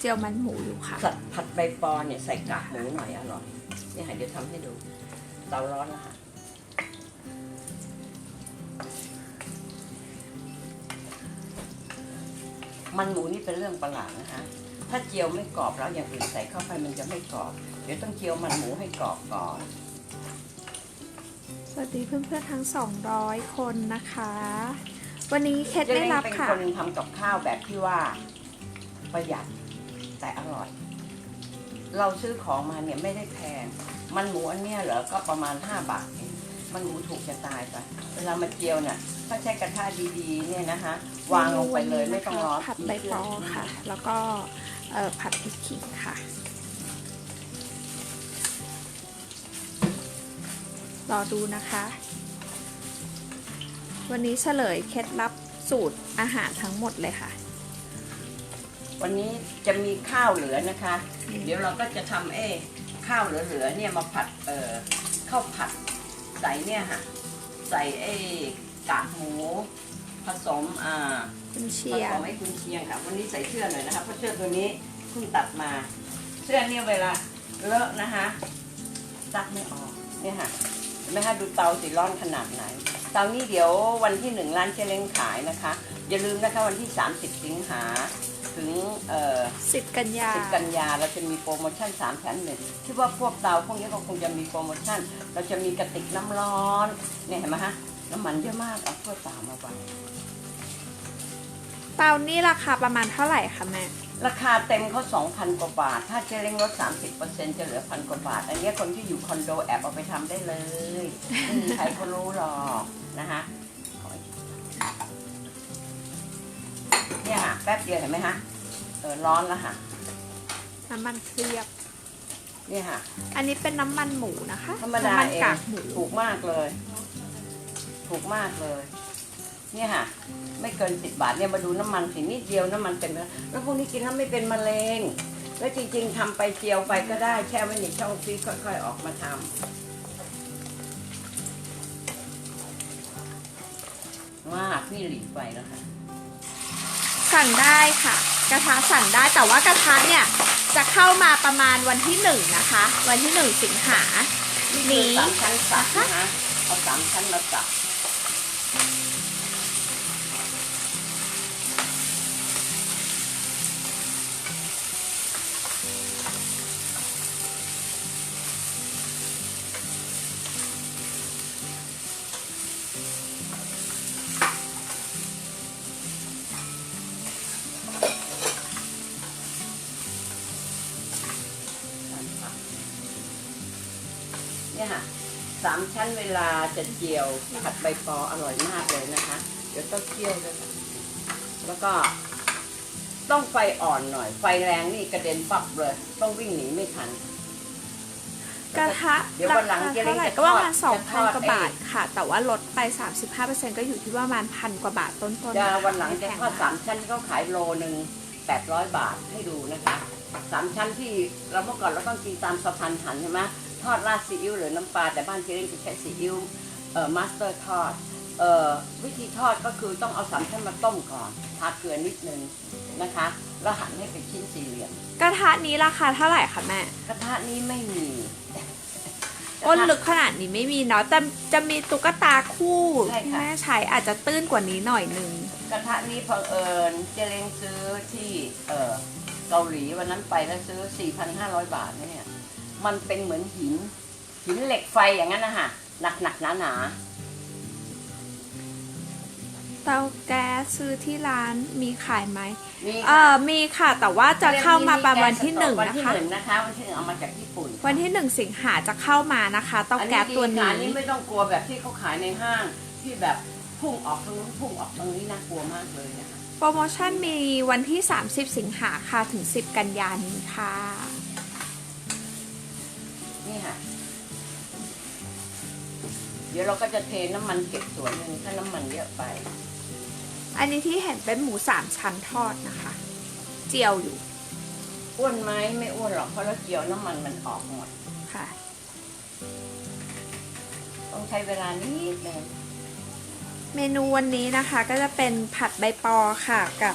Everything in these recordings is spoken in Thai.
เจียวมันหมูอยู่ค่ะ สัตว์ผัดใบปอเนี่ยใส่กากหมูหน่อยอร่อยนี่ค่ะเดี๋ยวทำให้ดูเตาร้อนแล้วค่ะมันหมูนี่เป็นเรื่องประหลาดนะคะ ถ้าเจียวไม่กรอบแล้วอย่างอื่นใส่เข้าไปมันจะไม่กรอบ เดี๋ยวต้องเจียวมันหมูให้กรอบก่อน สวัสดีเพื่อนๆทั้ง 200 คนนะคะ วันนี้เคสเจ๊ได้เล้งรับเป็นค่ะคนทำกับข้าวแบบที่ว่าประหยัด แต่อร่อย เราซื้อของมาเนี่ยไม่ได้แพง มันหมูอันเนี้ยเหรอ ก็ประมาณ 5 บาทเองมันหมูถูกจะตายไปเวลามาเจียวเนี่ยถ้าใช้กระทะดีๆเนี่ยนะคะ วางลงไปเลยไม่ต้องร้อนผัดใบปอค่ะ แล้วก็เอ่อผัดพริกขิงค่ะ รอดูนะคะ วันนี้เฉลยเคล็ดลับสูตรอาหารทั้งหมดเลยค่ะ วันนี้จะมีข้าวเหลือนะคะ เดี๋ยวเราก็จะทำเอ้ข้าวเหลือๆเนี่ยมาผัดเอ่อข้าวผัดใส่เนี่ยค่ะใส่เอ้กากหมู ผสมอ่าคุณเชีผยสร์มให้คุณเชียงค่ะ วันนี้ใส่เสื้อหน่อยนะคะเพราะเสื้อตัวนี้เพิ่งตัดมา เสื้อเนี่ยเวลาเลอะนะคะซักไม่ออกเนี่ยค่ะเห็นไหมคะดูเตาสิร้อนขนาดไหน เตานี้เดี๋ยววันที่หนึ่งร้านเจเล้งขายนะคะ อย่าลืมนะคะวันที่ 30 สิงหา ถึงเอ่อสิบกันยา สิบกันยาเราจะมีโปรโมชั่น3แถมหนึ่งที่ว่าพวกเตาพวกนี้ก็คงจะมีโปรโมชั่น เราจะมีกระติกน้ำร้อนเนี่ยเห็นไหมฮะน้ำมันเยอะมากเอาถ้วยเปล่ามาไว้เตานี่ราคาประมาณเท่าไหร่คะแม่ ราคาเต็มเขา2,000 กว่าบาท ถ้าเจเล้งลด30%จะเหลือพันกว่าบาท อันนี้คนที่อยู่คอนโดแอบเอาไปทำได้เลยไม่มีใครเขารู้หรอกนะคะ เนี่ยค่ะแป๊บเดียวเห็นไหมฮะเออร้อนแล้วค่ะ น้ำมันเคลือบเนี่ยค่ะ อันนี้เป็นน้ำมันหมูนะคะธรรมดาน้ำมันเองกากหมู ถูกมากเลย ถูกมากเลย เนี่ยค่ะ ไม่เกินสิบบาทเนี่ยมาดูน้ำมันสินิดเดียวน้ำมันเต็มแล้วแล้วพวกนี้กินแล้วไม่เป็นมะเร็งแล้วจริง ๆทำไปเจียวไปก็ได้แช่ไว้ในช่องฟรีซค่อย ๆ ออกมาทำมากนี่หลีไฟแล้วค่ะ สั่งได้ค่ะ กระทะสั่งได้แต่ว่ากระทะเนี่ยจะเข้ามาประมาณวันที่หนึ่งนะคะ วันที่หนึ่งสิงหานี้สามชั้นสับนะคะเอาสามชั้นมาสับ เนี่ยค่ะสามชั้นเวลาจะเจียวผัดใบปออร่อยมากเลยนะคะ เดี๋ยวต้องเคี่ยวด้วยค่ะแล้วก็ ต้องไฟอ่อนหน่อย ไฟแรงนี่กระเด็นปับเลย ต้องวิ่งหนีไม่ทันกระทะเดี๋ยวราวันหลังคาจะเท่าไหร่จะก็ประมาณทอดจะทอด2,000กว่าบาทค่ะ แต่ว่าลดไป 35%ก็อยู่ที่ประมาณพันกว่าบาทต้นๆจะนะคะวันหลังจะไม่แพทอดมสากมชั้นเขาขายโลหนึ่งแปดร้อยบาทให้ดูนะคะสามชั้นที่เราเมื่อก่อนเราต้องกินตามสะพานหันใช่ไหม ทอดราดซีอิ๊วหรือน้ำปลาแต่บ้านเจเล้งจะใช้ซีอิ๊วเอ่อมาสเตอร์ทอดเอ่อวิธีทอดก็คือต้องเอาสามชั้นมาต้มก่อนทาเกลือนิดนึงนะคะแล้วหั่นให้เป็นชิ้นสี่เหลี่ยมกระทะนี้ราคาเท่าไหร่คะแม่กระทะนี้ไม่มีก้นลึกขนาดนี้ไม่มีเนาะแต่จะมีตุ๊กตาคู่ใช่ที่ค่ะแม่ใช้อาจจะตื้นกว่านี้หน่อยนึงกระทะนี้เผอิญเจเล้งซื้อที่เออเกาหลีวันนั้นไปแล้วซื้อ 4,500 บาทเนี่ย มันเป็นเหมือนหิน หินเหล็กไฟอย่างนั้นนะคะหนักหนักๆหนาหนาเตาแก๊สซื้อที่ร้านมีขายไหมๆมีเออมีค่ะ แต่ว่าจะเข้ามาประมาณวันที่หนึ่งวันนะที่คะ หนึ่งนะคะวันที่หนึ่งเอามาจากญี่ปุ่นวันที่หนึ่งสิงหาจะเข้ามานะคะเตาแก๊สตัวอันี้ดีค่ะอันนี้ไม่ต้องกลัวแบบที่เขาขายในห้างที่แบบพุ่งออกทางนู้นพุ่งออกทางนี้น่ากลัวมากเลยนะคะ โปรโมชั่นมีวันที่ 30 สิงหาค่ะถึง 10 กันยานี้ค่ะ นี่ค่ะ เดี๋ยวเราก็จะเทน้ำมันเก็บส่วนหนึ่งถ้าน้ำมันเยอะไป อันนี้ที่เห็นเป็นหมูสามชั้นทอดนะคะ เจียวอยู่ อ้วนไหมไม่อ้วนหรอกเพราะเราเจียวน้ำมันมันออกหมดค่ะ ต้องใช้เวลานิดนึงเมนูวันนี้นะคะก็จะเป็นผัดใบปอค่ะกับ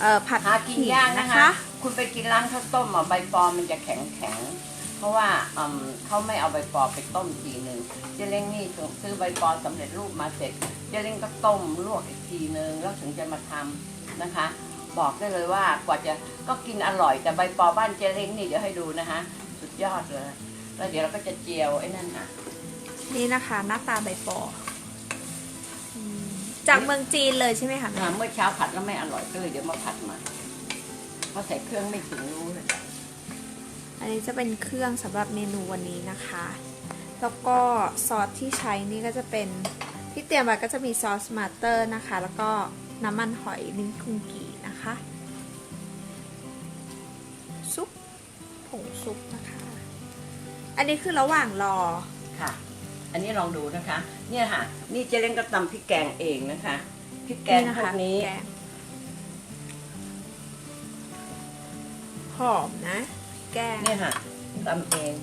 เอ่อผัดหากินขิงยากนะนะคะคะคคุณไปกินร้านข้าวต้มอะใบปอมันจะแข็งแข็งๆเพ ราะว่าอืมเขาไม่เอาใบปอไปต้มทีหนึ่งเจเล้งนี่ซื้อใบปอสำเร็จรูปมาเสร็จเจเล้งก็ต้มลวกอีกทีนึงแล้วถึงจะมาทำนะคะ บอกได้เลยว่ากว่าจะก็กินอร่อยแต่ใบปอบ้านเจเล้งนี่เดี๋ยวให้ดูนะคะ สุดยอดเลย แล้วเดี๋ยวเราก็จะเจียวไอ้นั่นค่ะนี่นะคะหน้าตาใบปออืมจากเมืองจีนเลยใช่ไหมคะอ่าเมื่อเช้าผัดแล้วไม่อร่อยก็เลยเดี๋ยวมาผัดใหมาเพราะใส่เครื่องไม่ถึงรู้เลย อันนี้จะเป็นเครื่องสำหรับเมนูวันนี้นะคะ แล้วก็ซอสที่ใช้นี่ก็จะเป็นที่เตรียมไว้ก็จะมีซอสมาเตอร์นะคะ แล้วก็น้ำมันหอยลิ้นคุงกีนะคะซุปผงซุปนะคะ อันนี้คือระหว่างรอค่ะ อันนี้ลองดูนะคะ เนี่ยค่ะ นี่เจเล้งก็ตำพริกแกงเองนะคะพริกแกงนะพวคะกนี้แกงหอมนะ แกงเนี่ยค่ะตำเอง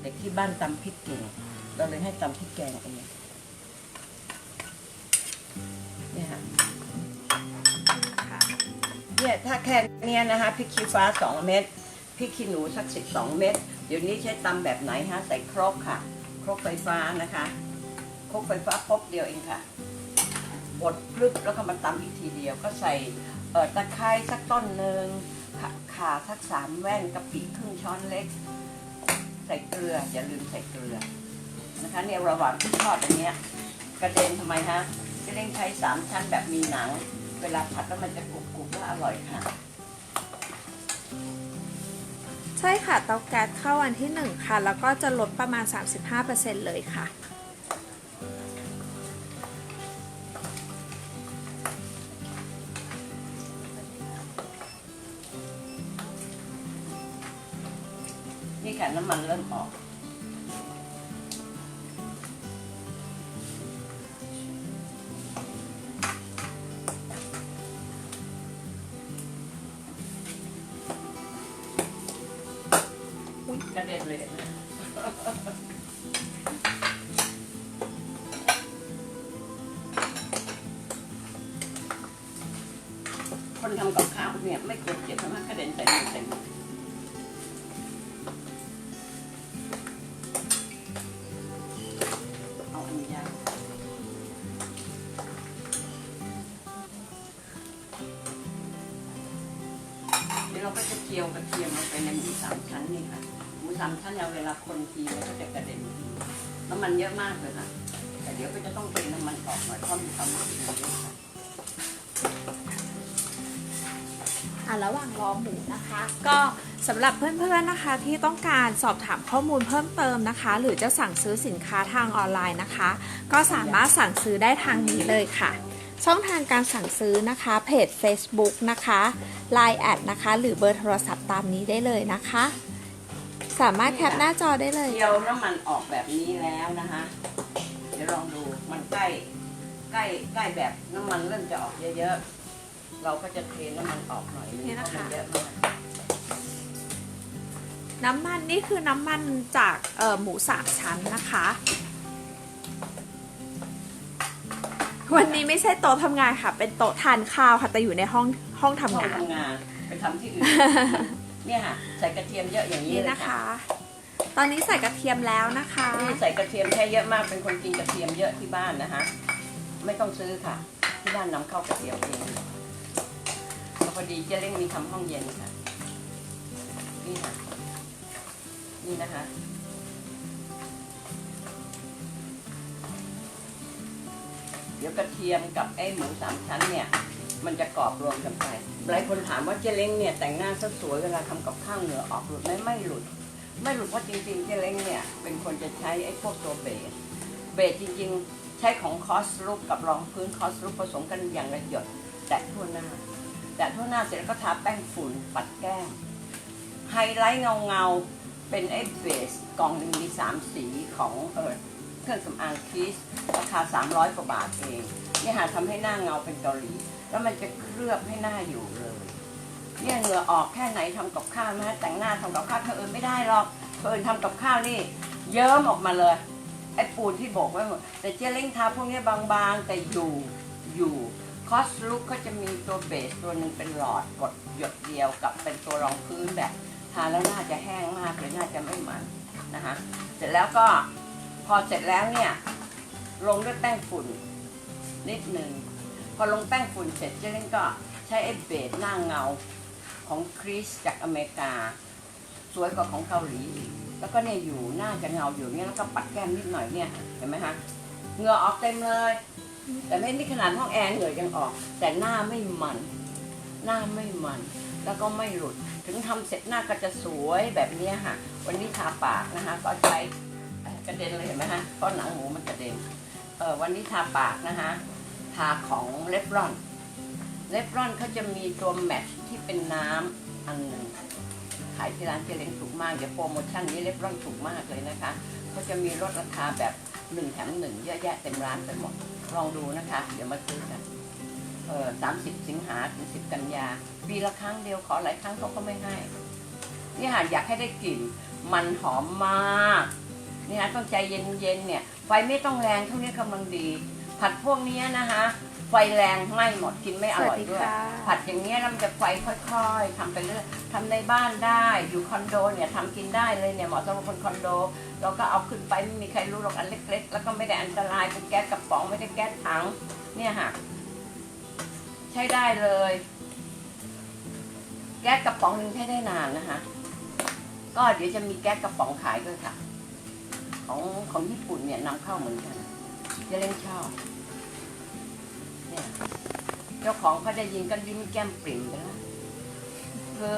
เด็กที่บ้านตำพริกเก่งเราเลยให้ตำพริกแกงเองเนี่ยค่ะเนี่ยถ้าแค่เนี้ยนะคะพริกขี้ฟ้าสองเม็ดพริกขี้หนูสักสิบสองเม็ดเดี๋ยวนี้ใช้ตำแบบไหนฮะใส่ครกค่ะ ครกไฟฟ้านะคะครกไฟฟ้าพบเดียวเองค่ะบดพลึกแล้วก็มาตำอีกทีเดียว ก็ใส่ตะไคร้สักต้นหนึ่ง ขาขาสักสามแว่นกะปิครึ่งช้อนเล็ก ใส่เกลือ อย่าลืมใส่เกลือนะคะเนี่ยระหว่างที่ทอดอันเนี้ยกระเด็นทำไมฮะจะเร่งใช้สามชั้นแบบมีหนัง เวลาผัดแล้วมันจะกรุบๆและอร่อยค่ะ ใช่ค่ะเตาแก๊สเข้าวันที่ 1 ค่ะ แล้วก็จะลดประมาณ 35%เลยค่ะ นี่ค่ะน้ำมันเริ่มออก หมูสานเราเวลาคนทีมันก็จะกระเด็นทีน้ำมันเยอะมากเลยนะแต่เดี๋ยวก็จะต้องเป็นน้ำมันออกหน่อยเพราะมีความมันเยอะค่ะอะระหว่างรอหมูนะคะ ก็สำหรับเพื่อนๆนะคะที่ต้องการสอบถามข้อมูลเพิ่มเติมนะคะ หรือจะสั่งซื้อสินค้าทางออนไลน์นะคะ ก็สามารถสั่งซื้อได้ทางนี้เลยค่ะ ช่องทางการสั่งซื้อนะคะเพจ Facebook นะคะ Line แอดนะคะ หรือเบอร์โทรศัพท์ตามนี้ได้เลยนะคะ สามารถแคปหน้าจอได้เลยเจียวน้ำมันออกแบบนี้แล้วนะคะ เดี๋ยวลองดูมันใกล้ใกล้ใกล้แบบน้ำมันเริ่มจะออกเยอะๆ เราก็จะเทน้ำมันออกหน่อยนึงนี่เพนะคะราะมันเยอะมากน้ำมันนี่คือน้ำมันจากเอ่อหมูสามชั้นนะคะ วันนี้ไม่ใช่โต๊ะทำงานค่ะ เป็นโต๊ะทานข้าวค่ะแต่อยู่ในห้องห้องทำห้องงาน ทำงานไปทำที่อื่น เนี่ยค่ะใส่กระเทียมเยอะอย่างนี้นี่เลยนะคะ ตอนนี้ใส่กระเทียมแล้วนะคะ นี่ใส่กระเทียมแค่เยอะมากเป็นคนกินกระเทียมเยอะที่บ้านนะคะ ไม่ต้องซื้อค่ะ ที่บ้านนำเข้ากระเทียมเองแล้วพอดีเจ๊เล้งมีทำห้องเย็นค่ะ นี่ค่ะ นี่นะคะ เดี๋ยวกระเทียมกับไอ้หมูสามชั้นเนี่ย มันจะกรอบรวมกันไป หลายคนถามว่าเจเล้งเนี่ยแต่งหน้าซะสวยเวลาทำกับข้าวเหนือออกหลุดไหมไม่หลุด ไม่หลุดเพราะจริงๆเจเล้งเนี่ยเป็นคนจะใช้ไอ้พวกตัวเบส เบสจริงๆ ใช้ของคอสรูปกับรองพื้นคอสรูปผสมกันอย่างละหยดแตะทั่วหน้า แตะทั่วหน้าเสร็จแล้วก็ทาแป้งฝุ่นปัดแก้ม ไฮไลท์เงาเงาๆเป็นไอ้เบสกล่องหนึ่งมีสามสีของเออเครื่องสำอางคิสราคา 300 กว่าบาทเอง นี่หาทำให้หน้าเงาเป็นเกาหลี แล้วมันจะเคลือบให้หน้าอยู่เลยเนี่ยเหงื่อออกแค่ไหนทำกับข้าวนะแต่งหน้าทำกับข้าวเธอเอิญไม่ได้หรอกเธอเอิญทำกับข้าวนี่ เยิ้มออกมาเลย ไอ้ปูนที่โบกไว้หมดแต่เจ๊เล้งทาพวกนี้บางๆแต่อยู่อยู่คอสลุกก็จะมีตัวเบสตัวหนึ่งเป็นหลอดกดหยดเดียวกับเป็นตัวรองพื้นแบบทาแล้วน่าจะแห้งมากเลยน่าจะไม่มันนะคะเสร็จแล้วก็พอเสร็จแล้วเนี่ยลงด้วยแป้งฝุ่นนิดหนึ่ง พอลงแป้งฝุ่นเสร็จเจเล่นก็ใช้ไอ้เบสหน้าเงาของคริสจากอเมริกา สวยกว่าของเกาหลี แล้วก็เนี่ยอยู่หน้าจะเงาอยู่เนี่ยแล้วก็ปัดแก้มนิดหน่อยเนี่ยเห็นไหมคะเหงื่อออกเต็มเลย แต่ไม่นี่ขนาดห้องแอร์เหงื่อยังออก แต่หน้าไม่มัน หน้าไม่มัน แล้วก็ไม่หลุด ถึงทำเสร็จหน้าก็จะสวยแบบนี้ค่ะ วันนี้ทาปากนะคะ ก็ใช้กระเด็นเลยเห็นไหมฮะเพราะหนังหมูมันกระเด็นเออวันนี้ทาปากนะคะ ทาของเลฟรอนเลฟรอนเขาจะมีตัวแมทที่เป็นน้ำอันหนึ่งขายที่ร้านเจเล้งถูกมากเดี๋ยวโปรโมชั่นนี้เลฟรอนถูกมากเลยนะคะเขาจะมีลดราคาแบบหนึ่งแถมหนึ่งเยอะแยะเต็มร้านไปหมดลองดูนะคะ เดี๋ยวมาซื้อกันเออสามสิบสิงหาถึงสิบกันยาปีละครั้งเดียวขอหลายครั้งเขาก็ไม่ให้นี่ค่ะอยากให้ได้กลิ่น มันหอมมาก นี่นะต้องใจเย็นๆเนี่ย ไฟไม่ต้องแรงเท่านี้กำลังดี ผัดพวกเนี้ยนะคะ ไฟแรงไหม้หมดกินไม่อร่อยด้วยสวัสดีค่ะผัดอย่างเงี้ยแล้วมันจะไฟค่อยๆทำไปเรื่อยทำในบ้านได้อยู่คอนโดเนี่ยทำกินได้เลยเนี่ยเหมาะสำหรับคนคอนโด เราก็เอาขึ้นไปไม่มีใครรู้หรอกอันเล็ก ๆ แล้วก็ไม่ได้อันตรายเป็นแก๊สกระป๋องไม่ได้แก๊สถังเนี่ยค่ะใช้ได้เลย แก๊สกระป๋องหนึงใช้ได้นานนะคะ ก็เดี๋ยวจะมีแก๊สกระป๋องขายด้วยค่ะ ของของญี่ปุ่นเนี่ยนำเข้าเหมือนกัน จะเล่นชอบเนี่ยเจ้าของเขาได้ยินก็ยิ้มแก้มปริ่มไปแล้วคือ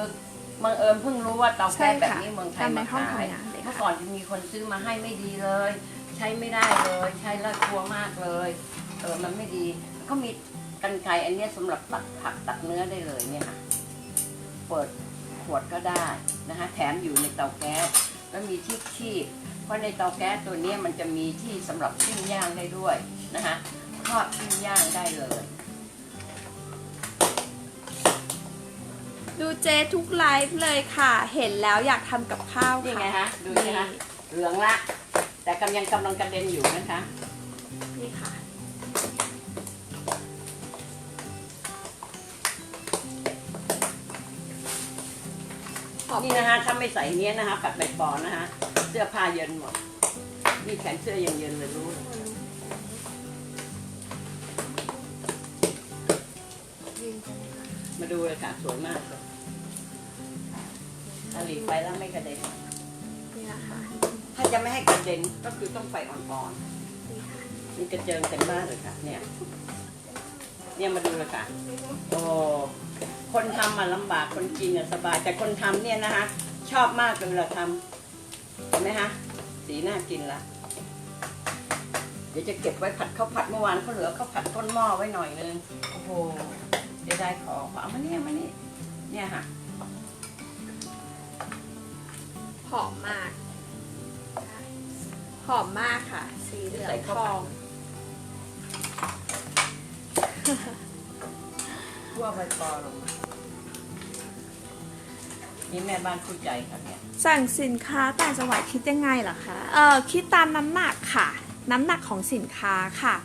บังเอิญเพิ่งรู้ว่าเตาแก๊สแบบนี้เมืองไทยทำในมาห้องขายทำงานเลยเมื่อค่ะก่อนจะมีคนซื้อมาให้ไม่ดีเลย ใช้ไม่ได้เลย ใช้แล้วกลัวมากเลยเออมันไม่ดีเขามีกันไกรอันเนี้ยสำหรับตัดผักตัดเนื้อได้เลยเนี่ยค่ะ เปิดขวดก็ได้นะคะแถมอยู่ในเตาแก๊ส แล้วมีที่คีบเพราะในเตาแก๊สตัวเนี้ยมันจะมีที่สำหรับปิ้งย่างได้ด้วยนะคะทอดปิ้งย่างได้เลย ดูเจทุกไลฟ์เลยค่ะ เห็นแล้วอยากทำกับข้าวนี่ไงค่ะฮะดูสิคะเหลืองละ แต่กำยังกำลังกระเด็นอยู่นะคะ นี่นะคะถ้าไม่ใส่เนี้ยนะคะปัดใบปอนะคะ เสื้อผ้าเย็นหมดนี่แขนเสื้อยังเย็นเลยรู้เลยมาดูเลยค่ะสวยมากเลยถ้าหลีกไปแล้วไม่กระเด็นนี่นะคะถ้าจะไม่ให้กระเด็นก็คือต้องไฟอ่อนนี่ค่ะๆนี่กระเจิงเต็มบ้านเลยค่ะ เนี่ย เนี่ยมาดูเลยค่ะโอ้ คนทำมาลำบากคนกินเนี่ยสบายแต่คนทำเนี่ยนะคะ ชอบมากเลยเวลาทำเห็นไหมคะสีน่ากินละเดี๋ยวจะเก็บไว้ผัดข้าวผัดเมื่อวานเขาเหลือข้าวผัดต้นหม้อไว้หน่อยนึงโอ้โหเดี๋ยวได้ของเอามาเนี่ยมานี่เนี่ยค่ะหอมมากหอมมากค่ะ สีเหลืองทองทั่วใบปอลงมา นี่แม่บ้านคู่ใจค่ะเนี่ยสั่งสินค้าต่างจังหวัดคิดยังไงเหรอคะเออคิดตามน้ำหนักค่ะ น้ำหนักของสินค้าค่ะ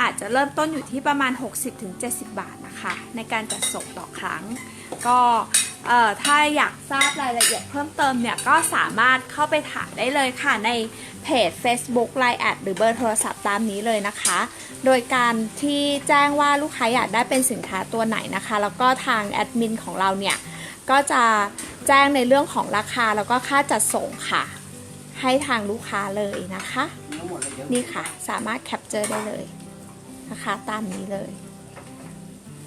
อาจจะเริ่มต้นอยู่ที่ประมาณ 60-70 บาทนะคะ ในการจัดส่งต่อครั้ง ก็เอ่อถ้าอยากทราบรายละเอียดเพิ่มเติมเนี่ย ก็สามารถเข้าไปถามได้เลยค่ะ ในเพจ Facebook Line แอดหรือเบอร์โทรศัพท์ตามนี้เลยนะคะ โดยการที่แจ้งว่าลูกค้าอยากได้เป็นสินค้าตัวไหนนะคะ แล้วก็ทางแอดมินของเราเนี่ย ก็จะแจ้งในเรื่องของราคาแล้วก็ค่าจัดส่งค่ะ ให้ทางลูกค้าเลยนะคะทั้งหมดเลยเดี๋ยวนี่ค่ะสามารถแคปเจอร์ได้เลยนะคะตามนี้เลย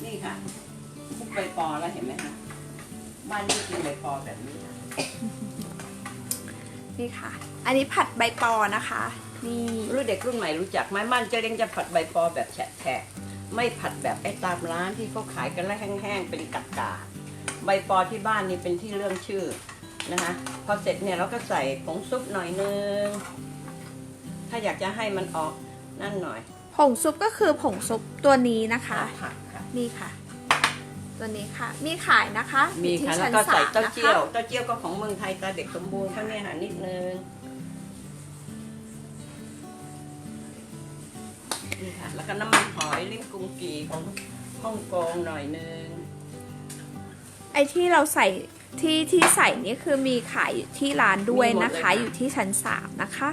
นี่ค่ะคุกใบปอแล้วเห็นไหมคะบ้านนี้กินใบปอแบบนี้ค่ะนี่ค่ะ อันนี้ผัดใบปอนะคะ นี่รู้เด็กรุ่นใหม่รู้จักไหมมั่นเจะเลี้ยงจะผัดใบปอแบบแฉะๆไม่ผัดแบบไอ้ตามร้านที่เขาขายกันแล้วแห้งๆเป็นกัดกาดๆ ใบปอที่บ้านนี่เป็นที่เรื่องชื่อนะคะ พอเสร็จเนี่ยเราก็ใส่ผงซุปหน่อยนึง ถ้าอยากจะให้มันออกนั่นหน่อย ผงซุปก็คือผงซุปตัวนี้นะคะ ผักค่ะ นี่ค่ะ ตัวนี้ค่ะ มีขายนะคะมีอยู่ค่ะที่แล้วชั้นก็ใส่สมเต้านะคะเจี้ยวเต้าเจี้ยวก็ของเมืองไทยตาเด็กสมบูรณ์เขาเนี่ยค่ะนิดนึงนี่ค่ะแล้วก็น้ำมันหอยลิ้นกุงกีของฮ่องกงหน่อยนึง ไอที่เราใส่ที่ที่ใส่นี่คือมีขายอยู่ที่ร้านด้วยนะคะมีหมดเลยค่ะอยู่ที่ชั้นสามนะคะ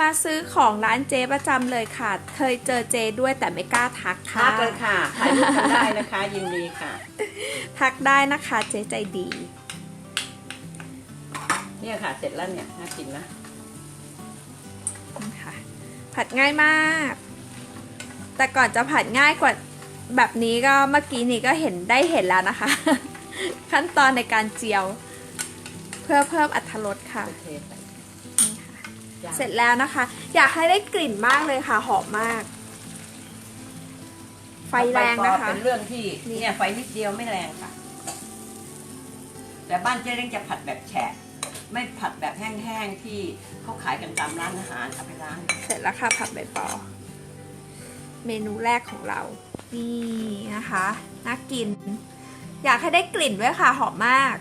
มาซื้อของร้านเจประจำเลยค่ะ เคยเจอเจด้วยแต่ไม่กล้าทักค่ะทักเลยค่ะถ่ายรูปกันได้นะคะยินดีค่ะ ทักได้นะคะเจใจดี เนี่ยค่ะเสร็จแล้วเนี่ยน่ากินนะนี่ค่ะผัดง่ายมาก แต่ก่อนจะผัดง่ายกว่า แบบนี้ก็เมื่อกี้นี้ก็เห็นได้เห็นแล้วนะคะ ขั้นตอนในการเจียว เพื่อเพิ่มอรรถรสค่ะโอเคใส่นี่ค่ะย่างเสร็จแล้วนะคะ อยากให้ได้กลิ่นมากเลยค่ะ หอมมาก ไฟแรงนะคะเป็นเรื่องที่นี่เนี่ยไฟนิดเดียวไม่แรงค่ะ แต่บ้านเจ๊เล้งจะผัดแบบแฉะไม่ผัดแบบแห้งๆที่เขาขายกันตามร้านอาหารเอาไปล้าง เสร็จแล้วค่ะผัดใบปอ เมนูแรกของเรา นี่นะคะ น่ากิน อยากให้ได้กลิ่นด้วยค่ะ หอมมาก